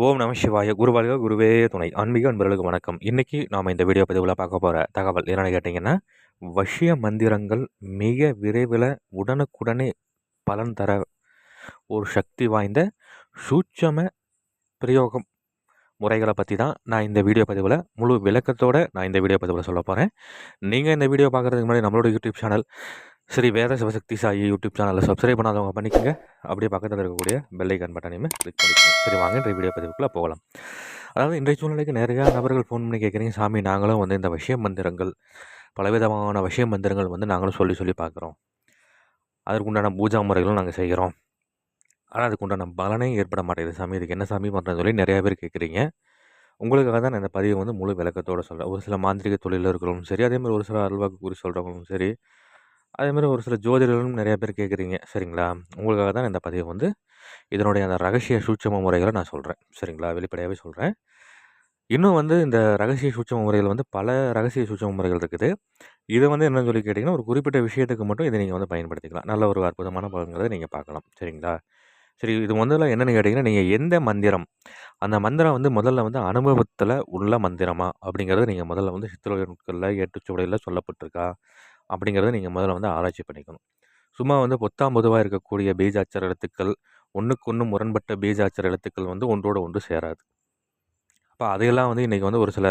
ஓம் நம சிவாய. குருவாளிக குருவே துணை. ஆன்மீக அன்பர்களுக்கு வணக்கம். இன்றைக்கி நாம் இந்த வீடியோ பதிவில் பார்க்க போகிற தகவல் என்னென்னு கேட்டிங்கன்னா வஷ்ய மந்திரங்கள் மிக விரைவில் உடனுக்குடனே பலன் தர ஒரு சக்தி வாய்ந்த சூட்சம பிரயோகம் முறைகளை பற்றி தான் நான் இந்த வீடியோ பதிவில் முழு விளக்கத்தோடு நான் இந்த வீடியோ பதிவில் சொல்ல போகிறேன் நீங்கள் இந்த வீடியோ பார்க்குறதுக்கு முன்னாடி நம்மளோட யூடியூப் சேனல் சரி வேத சிவசக்தி சாயி யூடியூப் சேனலில் சப்ஸ்கிரைப் பண்ணாதவங்க பண்ணிக்கோங்க. அப்படியே பக்கத்தில் இருக்கக்கூடிய பெல்லைக்கான் பட்டனையுமே கிளிக் பண்ணிக்கோங்க. சரி வாங்க இன்றைய வீடியோ பதிவுக்குள்ளே போகலாம். அதாவது இன்றைய சூழ்நிலைக்கு நிறையா நபர்கள் ஃபோன் பண்ணி கேட்குறீங்க சாமி நாங்களும் வந்து இந்த விஷய மந்திரங்கள் பலவிதமான விஷய மந்திரங்கள் வந்து நாங்களும் சொல்லி சொல்லி பார்க்குறோம். அதற்குண்டான பூஜா முறைகளும் நாங்கள் செய்கிறோம். ஆனால் அதுக்குண்டான பலனே ஏற்பட மாட்டேங்குது சாமி. இதுக்கு என்ன சாமி பண்ணுறதுன்னு சொல்லி நிறையா பேர் கேட்குறீங்க உங்களுக்காக தான் நான் இந்த பதிவை வந்து முழு விளக்கத்தோடு சொல்கிறேன் ஒரு சில மாந்திரிக தொழிலில் இருக்கிறவங்களும் சரி அதே மாதிரி ஒரு சில அல்வாக்கு குறி சொல்கிறவங்களும் சரி அதேமாதிரி ஒரு சில ஜோதிடர்களும் நிறையா பேர் கேட்குறீங்க. சரிங்களா? உங்களுக்காக தான் இந்த பதிவை வந்து இதனுடைய அந்த ரகசிய சூட்சம முறைகளை நான் சொல்கிறேன் சரிங்களா? வெளிப்படையாகவே சொல்கிறேன் இன்னும் வந்து இந்த ரகசிய சூட்சம முறைகள் வந்து பல ரகசிய சூட்சம முறைகள் இருக்குது. இதை வந்து என்னன்னு சொல்லி கேட்டிங்கன்னா ஒரு குறிப்பிட்ட விஷயத்துக்கு மட்டும் இதை நீங்கள் வந்து பயன்படுத்திக்கலாம். நல்ல ஒரு அற்புதமான பலன்களை நீங்கள் பார்க்கலாம். சரிங்களா? சரி இது முதல்ல என்னென்னு கேட்டிங்கன்னா நீங்கள் எந்த மந்திரம்? அந்த மந்திரம் வந்து முதல்ல வந்து அனுபவத்தில் உள்ள மந்திரமா? அப்படிங்கிறது நீங்கள் முதல்ல வந்து சித்திரங்களில் ஏட்டுச்சுவடையில் சொல்லப்பட்டிருக்கா? அப்படிங்கிறத நீங்கள் முதல்ல வந்து ஆராய்ச்சி பண்ணிக்கணும். சும்மா வந்து பொத்தாம் பொதுவாக இருக்கக்கூடிய பீஜாச்சர எழுத்துக்கள் ஒன்றுக்கு ஒன்று முரண்பட்ட பீஜாச்சர எழுத்துக்கள் வந்து ஒன்றோட ஒன்று சேராது. அப்போ அதையெல்லாம் வந்து இன்றைக்கி வந்து ஒரு சில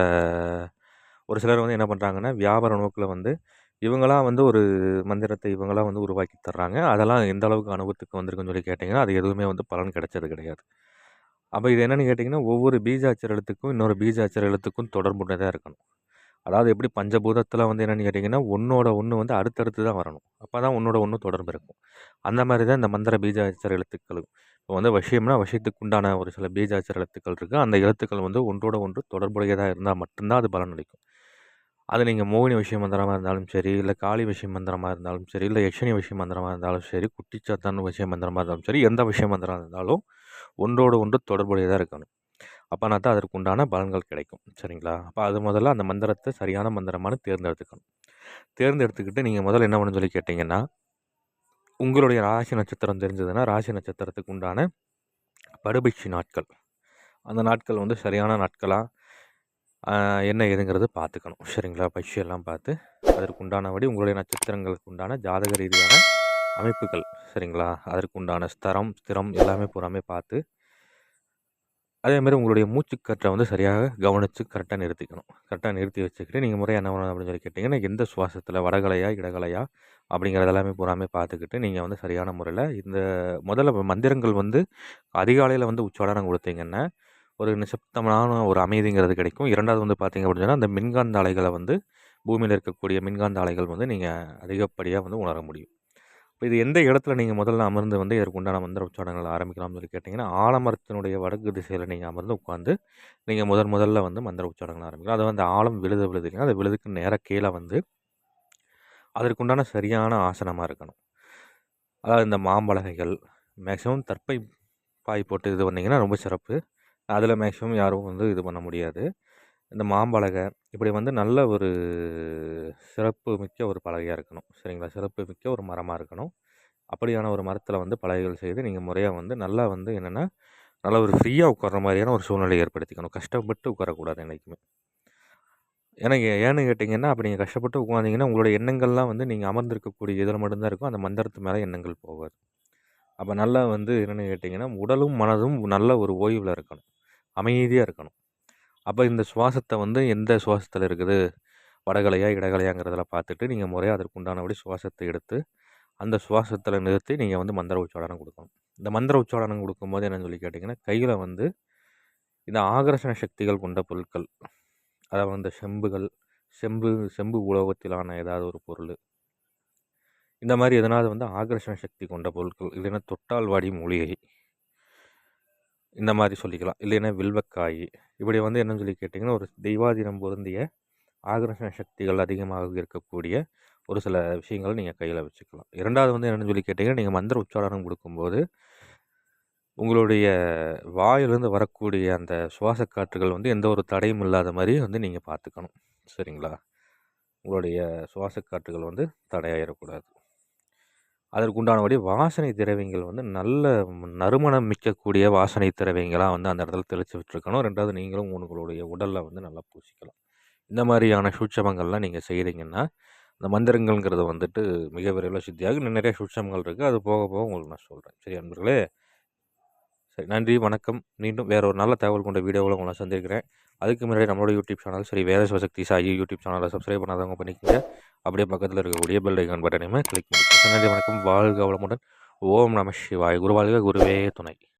ஒரு சிலர் வந்து என்ன பண்ணுறாங்கன்னா வியாபார நோக்கில் வந்து இவங்களாம் வந்து ஒரு மந்திரத்தை இவங்களாம் வந்து உருவாக்கி தர்றாங்க. அதெல்லாம் எந்த அளவுக்கு அனுபவத்துக்கு வந்திருக்குன்னு சொல்லி கேட்டிங்கன்னா அது எதுவுமே வந்து பலன் கிடைச்சது கிடையாது. அப்போ இது என்னென்னு கேட்டிங்கன்னா ஒவ்வொரு பீஜாச்சர எழுத்துக்கும் இன்னொரு பீஜாச்சர எழுத்துக்கும் தொடர்புடையதாக இருக்கணும். அதாவது எப்படி பஞ்சபூதத்தில் வந்து என்னென்னு கேட்டிங்கன்னா ஒன்றோட ஒன்று வந்து அடுத்தடுத்து தான் வரணும். அப்போ தான் ஒன்றோட ஒன்று தொடர்பு இருக்கும். அந்த மாதிரி தான் இந்த மந்திர பீஜாச்சர எழுத்துக்களும். இப்போ வந்து விஷயம்னா விஷயத்துக்கு உண்டான ஒரு சில பீஜாச்சர எழுத்துக்கள் இருக்குது அந்த எழுத்துக்கள் வந்து ஒன்றோட ஒன்று தொடர்புடையதாக இருந்தால் மட்டும்தான் அது பலன் அளிக்கும். அது நீங்கள் மோகினி விஷயம் மந்திரமாக இருந்தாலும் சரி இல்லை காளி விஷயம் மந்திரமாக இருந்தாலும் சரி இல்லை யக்ஷினி விஷயம் மந்திரமாக இருந்தாலும் சரி குட்டிச்சாத்தான விஷயம் மந்திரமாக இருந்தாலும் சரி எந்த விஷயம் மந்திரமாக இருந்தாலும் ஒன்றோடு ஒன்று தொடர்புடையதாக இருக்கணும். அப்போனா தான் அதற்கு உண்டான பலன்கள் கிடைக்கும். சரிங்களா? அப்போ அது முதல்ல அந்த மந்திரத்தை சரியான மந்திரமான தேர்ந்தெடுத்துக்கணும் தேர்ந்தெடுத்துக்கிட்டு நீங்கள் முதல்ல என்ன பண்ணு சொல்லி கேட்டிங்கன்னா உங்களுடைய ராசி நட்சத்திரம் தெரிஞ்சதுன்னா ராசி நட்சத்திரத்துக்கு உண்டான படுபட்சி நாட்கள். அந்த நாட்கள் வந்து சரியான நாட்களாக என்ன ஏதுங்கிறது பார்த்துக்கணும். சரிங்களா? பட்சியெல்லாம் பார்த்து அதற்கு உண்டானபடி உங்களுடைய நட்சத்திரங்களுக்கு உண்டான ஜாதக ரீதியான அமைப்புகள். சரிங்களா? அதற்கு உண்டான ஸ்தரம் ஸ்திரம் எல்லாமே பூராமே பார்த்து அதேமாதிரி உங்களுடைய மூச்சுக்காற்றை வந்து சரியாக கவனித்து கரெக்டாக நிறுத்திக்கணும். கரெக்டாக நிறுத்தி வச்சுக்கிட்டு நீங்கள் முறையாக என்ன பண்ணணும் அப்படின்னு சொல்லி கேட்டிங்கன்னா எந்த சுவாசத்தில் வடகலையா இடகலையா அப்படிங்கிறது எல்லாமே பூராமே பார்த்துக்கிட்டு நீங்கள் வந்து சரியான முறையில் இந்த முதல்ல மந்திரங்கள் வந்து அதிகாலையில் வந்து உச்சாடனம் கொடுத்தீங்கன்னா ஒரு நிசப்தமான ஒரு அமைதிங்கிறது கிடைக்கும். இரண்டாவது வந்து பார்த்திங்க அப்படின்னு சொன்னால் அந்த மின்காந்த அலைகளை வந்து பூமியில் இருக்கக்கூடிய மின்காந்த அலைகள் வந்து நீங்கள் அதிகப்படியாக வந்து உணர முடியும். இப்போ இது எந்த இடத்துல நீங்கள் முதல்ல அமர்ந்து வந்து இதற்கு உண்டான மந்திர உச்சாடங்கள் ஆரம்பிக்கலாம்னு சொல்லி கேட்டிங்கன்னா ஆலமரத்தினுடைய வடக்கு திசையில் நீங்கள் அமர்ந்து உட்காந்து நீங்கள் முதல் முதல்ல வந்து மந்திர உச்சாடங்கள் ஆரம்பிக்கலாம். அதை வந்து ஆழம் விழுது விழுதுங்க அந்த விழுதுக்கு நேராக கீழே வந்து அதற்குண்டான சரியான ஆசனமாக இருக்கணும். அதாவது இந்த மாம்பலகைகள் மேக்ஸிமம் தற்பை பாய் போட்டு இது பண்ணிங்கன்னா ரொம்ப சிறப்பு. அதில் மேக்ஸிமம் யாரும் வந்து இது பண்ண முடியாது. இந்த மாம்பலகை இப்படி வந்து நல்ல ஒரு சிறப்பு மிக்க ஒரு பலகையாக இருக்கணும். சரிங்களா? சிறப்பு மிக்க ஒரு மரமாக இருக்கணும். அப்படியான ஒரு மரத்தில் வந்து பலகைகள் செய்து நீங்கள் முறையாக வந்து நல்லா வந்து என்னென்னா நல்லா ஒரு ஃப்ரீயாக உட்கார்ற மாதிரியான ஒரு சூழ்நிலையை ஏற்படுத்திக்கணும். கஷ்டப்பட்டு உட்காரக்கூடாது என்றைக்குமே ஏன்னா ஏன்னு கேட்டிங்கன்னா அப்படி நீங்கள் கஷ்டப்பட்டு உட்காந்திங்கன்னா உங்களோட எண்ணங்கள்லாம் வந்து நீங்கள் அமர்ந்திருக்கக்கூடிய இதில் மட்டும்தான் இருக்கும். அந்த மந்திரத்து மேலே எண்ணங்கள் போகாது. அப்போ நல்லா வந்து என்னென்னு கேட்டிங்கன்னா உடலும் மனதும் நல்ல ஒரு ஓய்வில் இருக்கணும். அமைதியாக இருக்கணும். அப்போ இந்த சுவாசத்தை வந்து எந்த சுவாசத்தில் இருக்குது? வடகலையா இடகலையாங்கிறதுல பார்த்துட்டு நீங்கள் முறையாக அதற்கு உண்டானபடி சுவாசத்தை எடுத்து அந்த சுவாசத்தில் நிறுத்தி நீங்கள் வந்து மந்திர உச்சாடனம் கொடுக்கணும். இந்த மந்திர உச்சாடனம் கொடுக்கும்போது என்னன்னு சொல்லி கேட்டிங்கன்னா கையில் வந்து இந்த ஆகர்ஷண சக்திகள் கொண்ட பொருட்கள் அதாவது இந்த செம்புகள் செம்பு செம்பு உலோகத்திலான ஏதாவது ஒரு பொருள் இந்த மாதிரி எதனாவது வந்து ஆகர்ஷண சக்தி கொண்ட பொருட்கள் இல்லைன்னா தொட்டால் வாடி மூலிகை இந்த மாதிரி சொல்லிக்கலாம். இல்லைன்னா வில்வக்காய் இப்படி வந்து என்னன்னு சொல்லி கேட்டிங்கன்னா ஒரு தெய்வாதீனம் பொருந்திய ஆகர்ஷண சக்திகள் அதிகமாக இருக்கக்கூடிய ஒரு சில விஷயங்களை நீங்கள் கையில் வச்சுக்கலாம். இரண்டாவது வந்து என்னென்னு சொல்லி கேட்டிங்கன்னா நீங்கள் மந்திர உச்சாரணம் கொடுக்கும்போது உங்களுடைய வாயிலிருந்து வரக்கூடிய அந்த சுவாச காற்றுகள் வந்து எந்த ஒரு தடையும் இல்லாத மாதிரி வந்து நீங்கள் பார்த்துக்கணும். சரிங்களா? உங்களுடைய சுவாச காற்றுகள் வந்து தடையாயிடக்கூடாது. அதற்கு உண்டானபடி வாசனை திரவியங்கள் வந்து நல்ல நறுமணம் மிக்கக்கூடிய வாசனை திரவியங்களாக வந்து அந்த இடத்துல தெளித்து விட்டுருக்கணும். ரெண்டாவது நீங்களும் உங்களுடைய உடலில் வந்து நல்லா பூசிக்கலாம். இந்த மாதிரியான சூட்சமங்கள்லாம் நீங்கள் செய்கிறீங்கன்னா இந்த மந்திரங்கள்ங்கிறது வந்துட்டு மிக விரைவில் சித்தியாகும். இன்னும் நிறைய சூட்சமங்கள் இருக்குது அது போக போக உங்களுக்கு நான் சொல்கிறேன் சரி அன்பர்களே சரி நன்றி வணக்கம். மீண்டும் வேறு ஒரு நல்ல தகவல் கொண்ட வீடியோவில் உங்களை சந்திக்கிறேன். அதுக்கு முன்னாடி நம்மளோட யூடியூப் சேனல் சரி வேத சிவசக்தி சாயி யூடியூப் சேனலை சப்ஸ்கிரைப் பண்ணாதவங்க பண்ணிக்கோங்க. அப்படியே பக்கத்தில் இருக்கக்கூடிய பெல் ஐக்கான் பட்டனையுமே கிளிக் பண்ணிக்கோங்க. நன்றி வணக்கம். வாழ்க வளமுடன். ஓம் நம சிவாய். குருவாழ்க குருவே துணை.